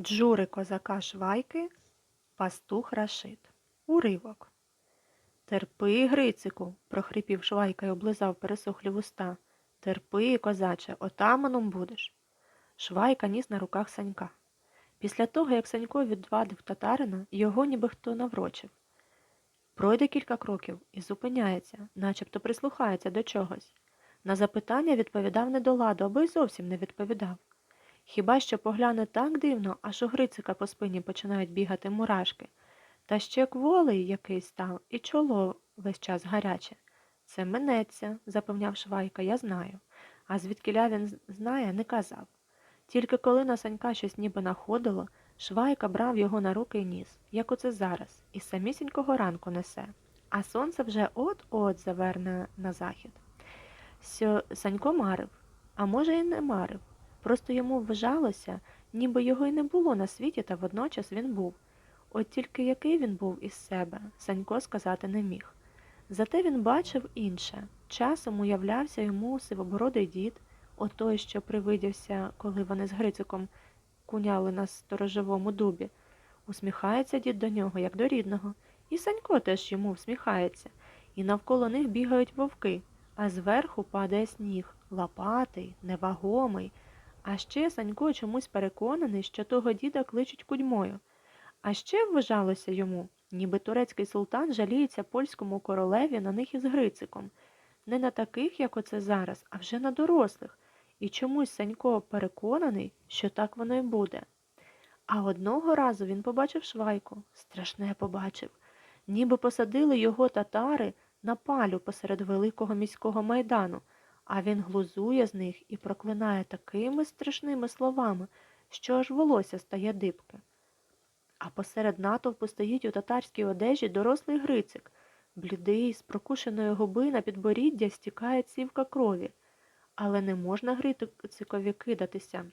Джури козака Швайки, пастух Рашид. Уривок. Терпи, Грицику, прохрипів Швайка й облизав пересохлі вуста. Терпи, козаче, отаманом будеш. Швайка ніс на руках Санька. Після того, як Санько відвадив татарина, його ніби хто наврочив. Пройде кілька кроків і зупиняється, начебто прислухається до чогось. На запитання відповідав не до ладу, або й зовсім не відповідав. Хіба що погляне так дивно, аж у Грицика по спині починають бігати мурашки. Та ще кволий який став, і чоло весь час гаряче. Це минеться, запевняв Швайка, я знаю. А звідкиля він знає, не казав. Тільки коли на Санька щось ніби находило, Швайка брав його на руки і ніс, як оце зараз, і самісінького ранку несе. А сонце вже от-от заверне на захід. Сьо Санько марив, а може, і не марив. Просто йому вважалося, ніби його й не було на світі, та водночас він був. От тільки який він був із себе, Санько сказати не міг. Зате він бачив інше. Часом уявлявся йому сивобородий дід, отой, що привидівся, коли вони з Грициком куняли на сторожовому дубі. Усміхається дід до нього, як до рідного, і Санько теж йому всміхається, і навколо них бігають вовки, а зверху падає сніг, лопатий, невагомий. А ще Санько чомусь переконаний, що того діда кличуть кудьмою. А ще вважалося йому, ніби турецький султан жаліється польському королеві на них із Грициком. Не на таких, як оце зараз, а вже на дорослих. І чомусь Санько переконаний, що так воно й буде. А одного разу він побачив швайку. Страшне побачив. Ніби посадили його татари на палю посеред великого міського майдану, а він глузує з них і проклинає такими страшними словами, що аж волосся стає дибки. А посеред натовпу стоїть у татарській одежі дорослий грицик. Блідий, з прокушеної губи на підборіддя стікає цівка крові. Але не можна грицикові кидатися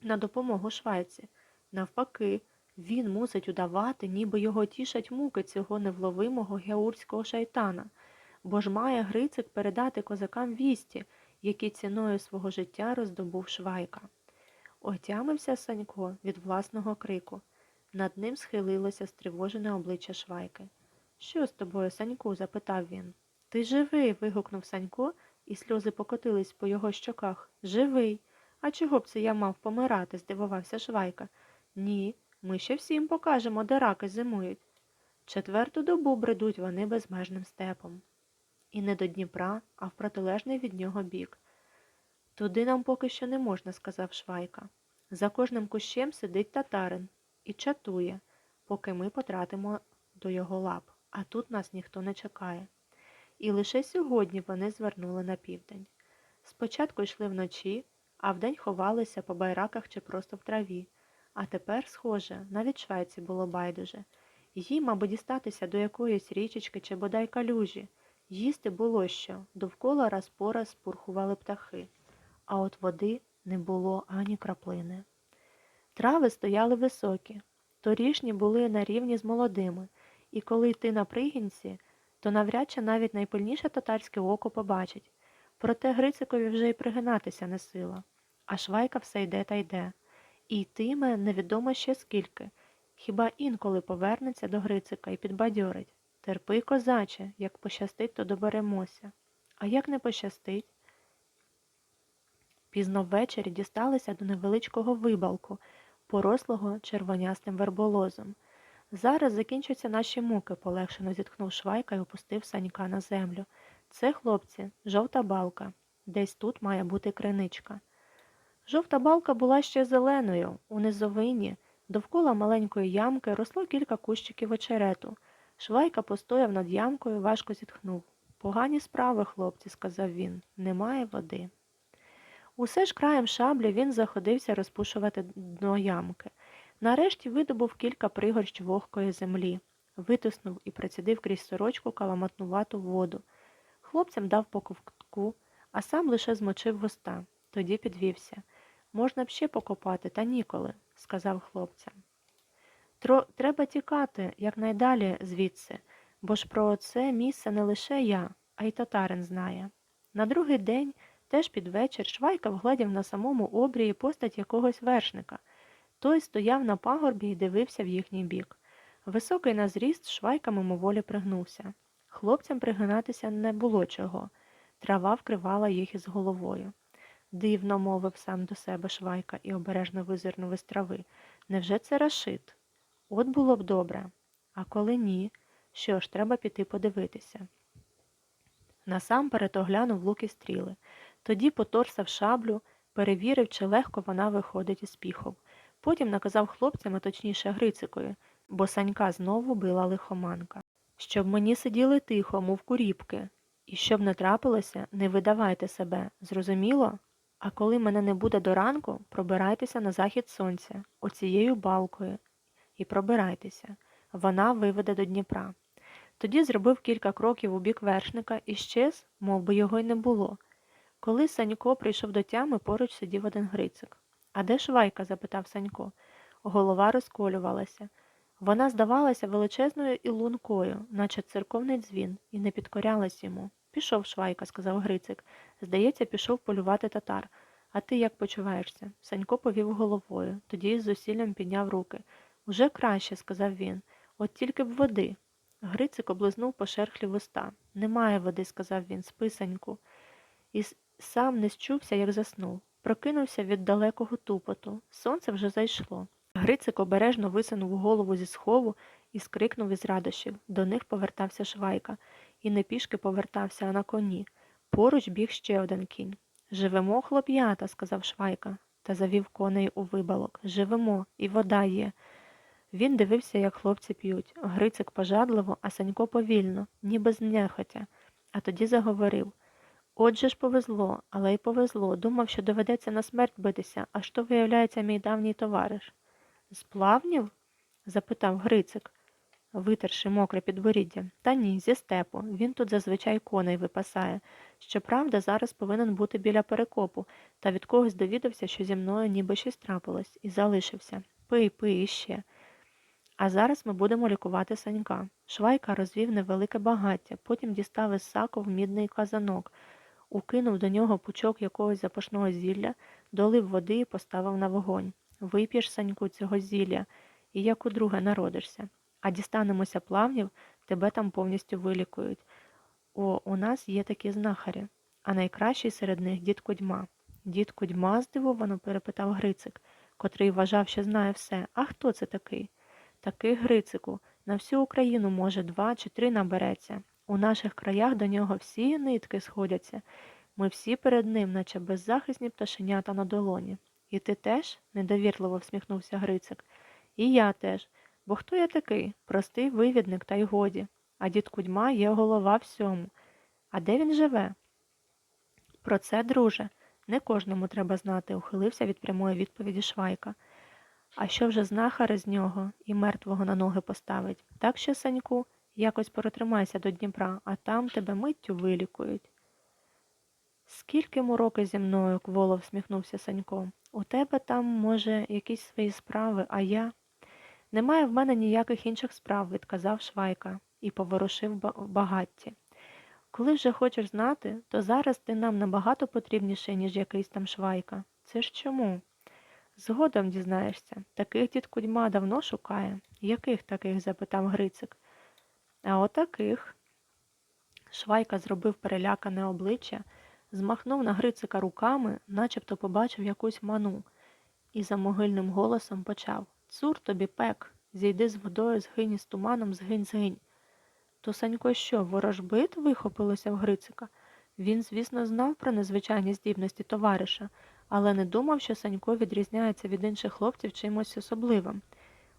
на допомогу швайці. Навпаки, він мусить удавати, ніби його тішать муки цього невловимого геурського шайтана, бо ж має Грицик передати козакам вісті, які ціною свого життя роздобув швайка. Отямився Санько від власного крику. Над ним схилилося стривожене обличчя Швайки. Що з тобою, Саньку? запитав він. Ти живий. вигукнув Санько, і сльози покотились по його щоках. Живий. А чого б це я мав помирати? здивувався Швайка. Ні, ми ще всім покажемо, де раки зимують. Четверту добу бредуть вони безмежним степом. І не до Дніпра, а в протилежний від нього бік. Туди нам поки що не можна, сказав Швайка. За кожним кущем сидить татарин і чатує, поки ми потратимо до його лап, а тут нас ніхто не чекає. І лише сьогодні вони звернули на південь. Спочатку йшли вночі, а вдень ховалися по байраках чи просто в траві. А тепер, схоже, навіть Швайці було байдуже. Їм, аби дістатися до якоїсь річечки чи бодай калюжі, їсти було що, довкола раз по раз спурхували птахи, а от води не було ані краплини. Трави стояли високі, торішні були на рівні з молодими, і коли йти на пригінці, то навряд чи навіть найпильніше татарське око побачить. Проте Грицикові вже й пригинатися не сила, а швайка все йде та йде. І йтиме невідомо ще скільки. Хіба інколи повернеться до Грицика і підбадьорить. Терпи, козаче, як пощастить, то доберемося. А як не пощастить? Пізно ввечері дісталися до невеличкого вибалку, порослого червонястим верболозом. Зараз закінчаться наші муки, полегшено зітхнув Швайка і опустив санька на землю. Це, хлопці, жовта балка. Десь тут має бути криничка. Жовта балка була ще зеленою, у низовині. Довкола маленької ямки росло кілька кущиків очерету. Швайка постояв над ямкою, важко зітхнув. Погані справи, хлопці, сказав він, немає води. Усе ж краєм шаблі він заходився розпушувати дно ямки. Нарешті видобув кілька пригорщ вогкої землі, витиснув і процідив крізь сорочку каламатнувату воду. Хлопцям дав по ковтку, а сам лише змочив вуста, тоді підвівся. Можна б ще покопати, та ніколи, сказав хлопцям. Треба тікати якнайдалі звідси, бо ж про це місце не лише я, а й татарин знає. На другий день, теж під вечір, Швайка вгледів на самому обрії постать якогось вершника. Той стояв на пагорбі і дивився в їхній бік. Високий на зріст швайка мимоволі пригнувся. Хлопцям пригинатися не було чого. Трава вкривала їх із головою. Дивно, мовив сам до себе швайка і обережно визирнув із трави. Невже це Рашид? От було б добре. А коли ні, що ж, треба піти подивитися. Насамперед оглянув лук і стріли. Тоді поторсав шаблю, перевірив, чи легко вона виходить із піхов. Потім наказав хлопцям, а точніше Грицикові, бо Санька знову била лихоманка. Щоб мені сиділи тихо, мов куріпки, і щоб не трапилося, не видавайте себе, зрозуміло? А коли мене не буде до ранку, пробирайтеся на захід сонця, оцією балкою, і пробирайтеся. Вона виведе до Дніпра. Тоді зробив кілька кроків у бік вершника і щез, мов би його й не було. Коли Санько прийшов до тями, поруч сидів один Грицик. А де швайка? запитав Санько. Голова розколювалася. Вона здавалася величезною і лункою, наче церковний дзвін, і не підкорялась йому. Пішов швайка, сказав Грицик. Здається, пішов полювати татар. А ти як почуваєшся? Санько повів головою, тоді з зусиллям підняв руки. Уже краще, сказав він. От тільки б води. Грицик облизнув пошерхлі вуста. Немає води, сказав він, спи, Саньку. І сам не счувся, як заснув. Прокинувся від далекого тупоту. Сонце вже зайшло. Грицик обережно висунув голову зі схову і скрикнув із радощів. До них повертався швайка. І не пішки повертався, а на коні. Поруч біг ще один кінь. Живемо, хлоп'ята, сказав швайка та завів коней у вибалок. Живемо, і вода є. Він дивився, як хлопці п'ють. Грицик пожадливо, а Санько повільно, ніби знехотя. А тоді заговорив. Отже ж повезло, але й повезло. Думав, що доведеться на смерть битися, аж то виявляється мій давній товариш. З плавнів? запитав Грицик, витерши мокре підборіддя. Та ні, зі степу. Він тут зазвичай коней випасає. Щоправда, зараз повинен бути біля перекопу, та від когось довідався, що зі мною ніби щось трапилось, і залишився. Пий, пий іще. А зараз ми будемо лікувати Санька. Швайка розвів невелике багаття, потім дістав із саков мідний казанок, укинув до нього пучок якогось запашного зілля, долив води і поставив на вогонь. Вип'єш, Саньку, цього зілля, і як удруге народишся. А дістанемося плавнів, тебе там повністю вилікують. О, у нас є такі знахарі, а найкращий серед них дід Кудьма. Дід Кудьма? здивовано перепитав Грицик, котрий вважав, що знає все. А хто це такий? Такий Грицику, на всю Україну, може, два чи три набереться. У наших краях до нього всі нитки сходяться. Ми всі перед ним, наче беззахисні пташенята на долоні. І ти теж? недовірливо всміхнувся Грицик. І я теж. Бо хто я такий? Простий вивідник, та й годі. А дід Кудьма є голова всьому. А де він живе? Про це, друже, не кожному треба знати, ухилився від прямої відповіді Швайка. А що вже знахар з нього і мертвого на ноги поставить? Так що, Саньку, якось протримайся до Дніпра, а там тебе миттю вилікують. Скільки му роки зі мною, кволо всміхнувся Санько. У тебе там, може, якісь свої справи, а я. Немає в мене ніяких інших справ, відказав Швайка і поворушив багатті. Коли вже хочеш знати, то зараз ти нам набагато потрібніший, ніж якийсь там Швайка. Це ж чому? Згодом дізнаєшся. Таких дід Кудьма давно шукає. Яких таких? запитав Грицик. А отаких. Швайка зробив перелякане обличчя, змахнув на Грицика руками, начебто побачив якусь ману, і за могильним голосом почав Цур тобі пек, зійди з водою, згинь із туманом, згинь, згинь. То Санько що, ворожбит? вихопилося в Грицика. Він, звісно, знав про незвичайні здібності товариша, але не думав, що Санько відрізняється від інших хлопців чимось особливим.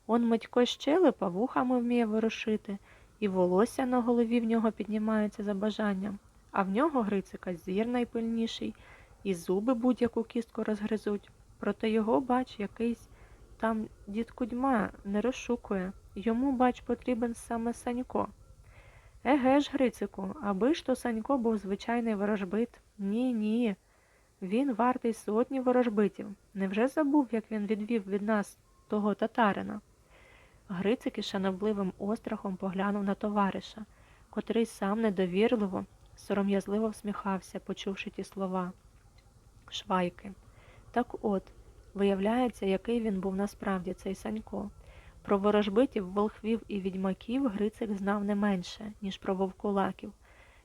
Он Митько щелепа вухами вміє ворушити, і волосся на голові в нього піднімається за бажанням, а в нього Грицика зір найпильніший, і зуби будь-яку кістку розгризуть. Проте його, бач, якийсь там дід Кудьма не розшукує. Йому, бач, потрібен саме Санько. Еге ж, Грицику, аби ж то Санько був звичайний ворожбит. Ні, ні. Він вартий сотні ворожбитів. Невже забув, як він відвів від нас того татарина? Грицик із шанобливим острахом поглянув на товариша, котрий сам недовірливо, сором'язливо всміхався, почувши ті слова. Швайки. Так от, Виявляється, який він був насправді цей Санько. Про ворожбитів, волхвів і відьмаків Грицик знав не менше, ніж про вовкулаків.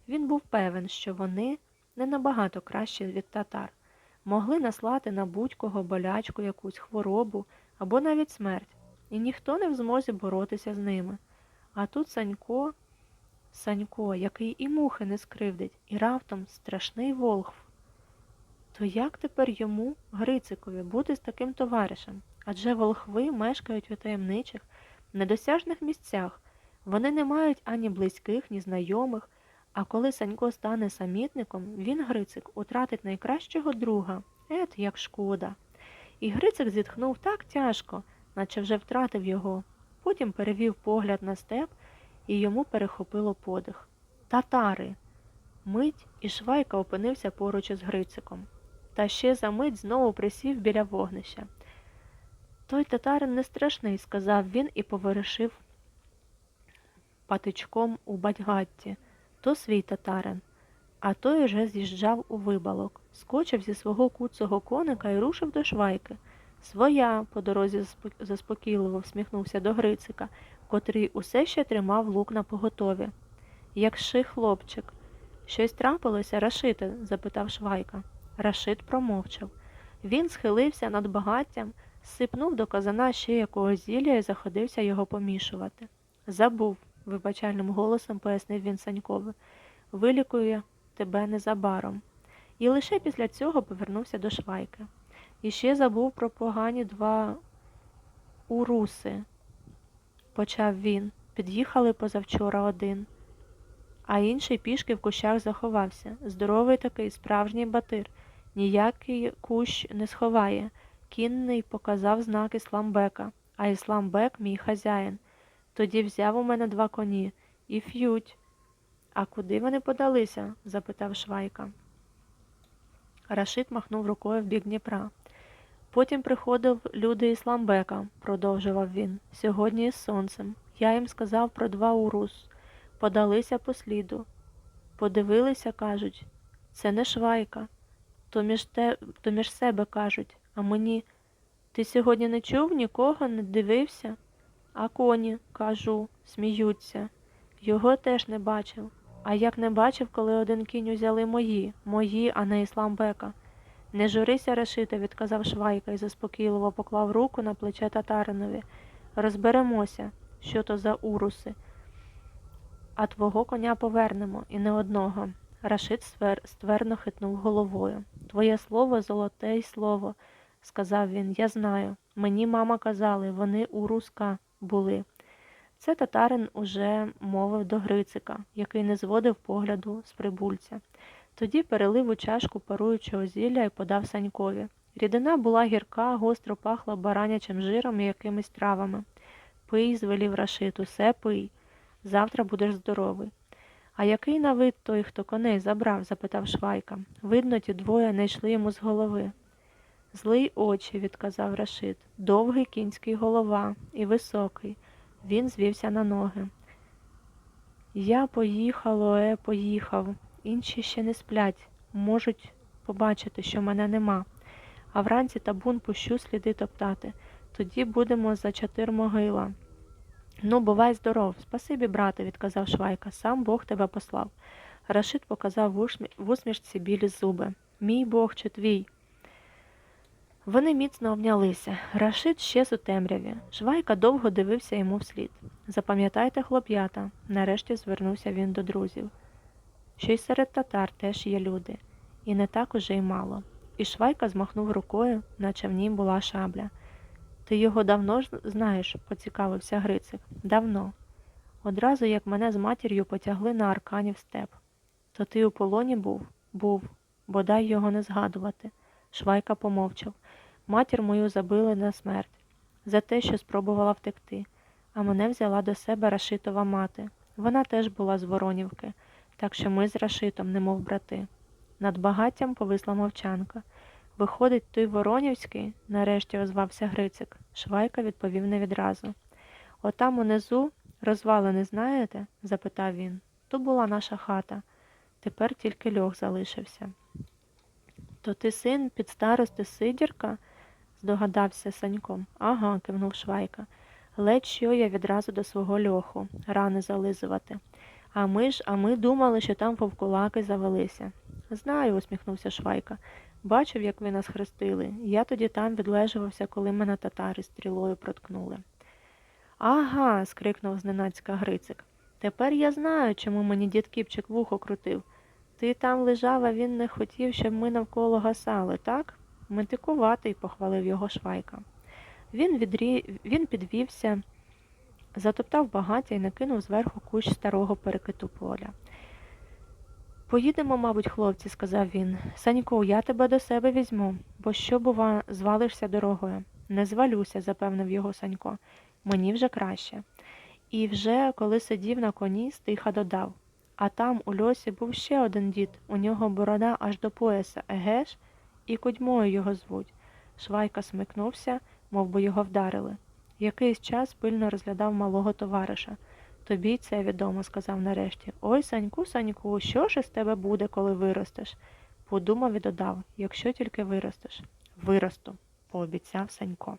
Він був певен, що вони не набагато кращі від татар, могли наслати на будь-кого болячку якусь хворобу або навіть смерть, і ніхто не в змозі боротися з ними. А тут Санько, Санько, який і мухи не скривдить, і раптом страшний волхв. То як тепер йому, Грицикові, бути з таким товаришем? Адже волхви мешкають у таємничих, недосяжних місцях. Вони не мають ані близьких, ні знайомих, а коли Санько стане самітником, він, Грицик, утратить найкращого друга. Ет, як шкода. І Грицик зітхнув так тяжко, наче вже втратив його. Потім перевів погляд на степ, і йому перехопило подих. Татари. Мить і Швайка опинився поруч із Грициком. Та ще за мить знову присів біля вогнища. Той татарин не страшний, сказав він і поворушив патичком у батьгатті. То свій татарин. А той уже з'їжджав у вибалок, скочив зі свого куцого коника і рушив до швайки. Своя, по дорозі заспокійливо всміхнувся до Грицика, котрий усе ще тримав лук на поготові. Як ши хлопчик. Щось трапилося, Рашите? запитав Швайка. Рашит промовчав. Він схилився над багаттям, сипнув до казана ще якогось зілля і заходився його помішувати. Забув, вибачальним голосом пояснив він Санькові. Вилікує тебе незабаром. І лише після цього повернувся до Швайки. І ще забув про погані два уруси, почав він. Під'їхали позавчора один, а інший пішки в кущах заховався. Здоровий такий, справжній батир. Ніякий кущ не сховає. Кінний показав знак Ісламбека, а Ісламбек мій хазяїн. Тоді взяв у мене два коні і ф'ють. А куди вони подалися? запитав Швайка. Рашид махнув рукою в бік Дніпра. Потім приходив люди Ісламбека, продовжував він, сьогодні із сонцем. Я їм сказав про два урус. Подалися по сліду. Подивилися, кажуть, це не швайка. То між, те, то між себе кажуть, а мені ти сьогодні не чув нікого, не дивився? А коні, кажу, сміються. Його теж не бачив. А як не бачив, коли один кінь узяли мої, мої, а не Ісламбека. Не журися, Рашите, відказав Швайка і заспокійливо поклав руку на плече татаринові. Розберемося, що то за уруси. А твого коня повернемо, і не одного. Рашид ствердно хитнув головою. Твоє слово золоте й слово, сказав він. Я знаю. Мені мама казали, вони у руска були. Це татарин уже мовив до Грицика, який не зводив погляду з прибульця. Тоді перелив у чашку паруючого зілля і подав Санькові. Рідина була гірка, гостро пахла баранячим жиром і якимись травами. Пий, звелів Рашид, усе пий. Завтра будеш здоровий. А який на вид той, хто коней забрав? запитав Швайка. Видно, ті двоє не йшли йому з голови. Злий очі, відказав Рашид. Довгий кінський голова і високий. Він звівся на ноги. Я поїхало, е, поїхав. Інші ще не сплять, можуть побачити, що мене нема. А вранці табун пущу сліди топтати. Тоді будемо за чотир могила. Ну, бувай здоров. Спасибі, брате, відказав Швайка. Сам Бог тебе послав. Рашид показав в, усмішці білі зуби. Мій Бог чи твій? Вони міцно обнялися. Рашид щез у темряві. Швайка довго дивився йому вслід. Запам'ятайте, хлоп'ята, нарешті звернувся він до друзів. Що й серед татар теж є люди, і не так уже й мало. І Швайка змахнув рукою, наче в ній була шабля. Ти його давно ж знаєш, поцікавився Грицик. Давно. Одразу як мене з матір'ю потягли на арканів степ. То ти у полоні був? Був, бодай його не згадувати. Швайка помовчав. Матір мою забили на смерть за те, що спробувала втекти, а мене взяла до себе Рашитова мати. Вона теж була з Воронівки, так що ми з Рашитом, немов брати. Над багаттям повисла мовчанка. Виходить, той Воронівський, нарешті озвався Грицик. Швайка відповів не відразу. Отам унизу розвалини знаєте? запитав він. То була наша хата. Тепер тільки льох залишився. То ти син під старости Сидірка? Здогадався Санько. Ага, кивнув Швайка. Ледь що я відразу до свого льоху, рани зализувати. А ми ж, а ми думали, що там вовкулаки завелися. Знаю, усміхнувся Швайка. Бачив, як ви нас хрестили. Я тоді там відлежувався, коли мене татари стрілою проткнули. Ага, скрикнув зненацька Грицик. Тепер я знаю, чому мені дід Кіпчик вухо крутив. Ти там лежав, а він не хотів, щоб ми навколо гасали, так? Метикуватий, похвалив його Швайка. Він, відрі... він підвівся, затоптав багаття і накинув зверху кущ старого перекиту поля. Поїдемо, мабуть, хлопці, сказав він. Санько, я тебе до себе візьму, бо що, бува, звалишся дорогою. Не звалюся, запевнив його Санько. Мені вже краще. І вже, коли сидів на коні, стиха додав. А там у льосі був ще один дід, у нього борода аж до пояса, еге ж? І кудьмою його звуть. Швайка смикнувся, мов би його вдарили. Якийсь час пильно розглядав малого товариша. Тобі це відомо, сказав нарешті. Ой, Саньку, Саньку, що ж із тебе буде, коли виростеш? Подумав і додав, якщо тільки виростеш. Виросту, пообіцяв Санько.